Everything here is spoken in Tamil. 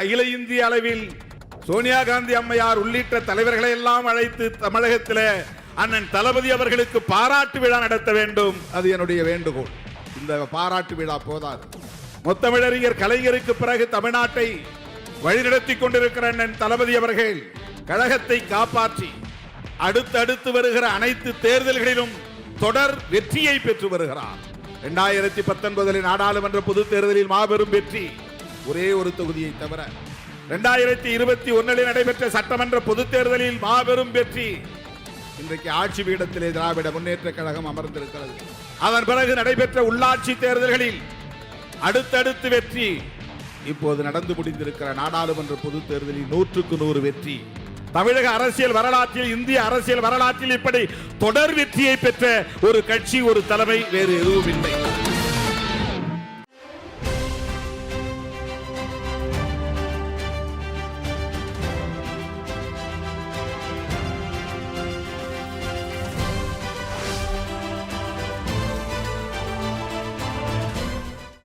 அகில இந்திய அளவில் சோனியா காந்தி அம்மையார் உள்ளிட்ட தலைவர்களை எல்லாம் அழைத்து தமிழகத்தில் அண்ணன் தளபதி அவர்களுக்கு பாராட்டு விழா நடத்த வேண்டும். அது என்னுடைய வேண்டுகோள். இந்த பாராட்டு விழா போதாது. முத்தமிழறிஞர் கலைஞருக்கு பிறகு தமிழ்நாட்டை வழிநடத்தி கொண்டிருக்கிற அண்ணன் தளபதி அவர்கள் கழகத்தை காப்பாற்றி அடுத்தடுத்து வருகிற அனைத்து தேர்தல்களிலும் தொடர் வெற்றியை பெற்று வருகிறார். இரண்டாயிரத்தி பத்தொன்பதில் நாடாளுமன்ற பொதுத் தேர்தலில் மாபெரும் வெற்றி. ஒரே ஒரு தொகுதியை தவிர இரண்டாயிரத்தி இருபத்தி ஒன்னில் நடைபெற்ற சட்டமன்ற பொதுத் தேர்தலில் மாபெரும் வெற்றி. இன்றைக்கு ஆட்சி பீடத்திலே திராவிட முன்னேற்ற கழகம் அமர்ந்திருக்கிறது. அதன் பிறகு நடைபெற்ற உள்ளாட்சி தேர்தல்களில் அடுத்தடுத்து வெற்றி. இப்போது நடந்து முடிந்திருக்கிற நாடாளுமன்ற பொதுத் தேர்தலில் நூற்றுக்கு நூறு வெற்றி. தமிழக அரசியல் வரலாற்றில் இந்திய அரசியல் வரலாற்றில் இப்படி தொடர் வெற்றியை பெற்ற ஒரு கட்சி ஒரு தலைமை வேறு எதுவும் இல்லை.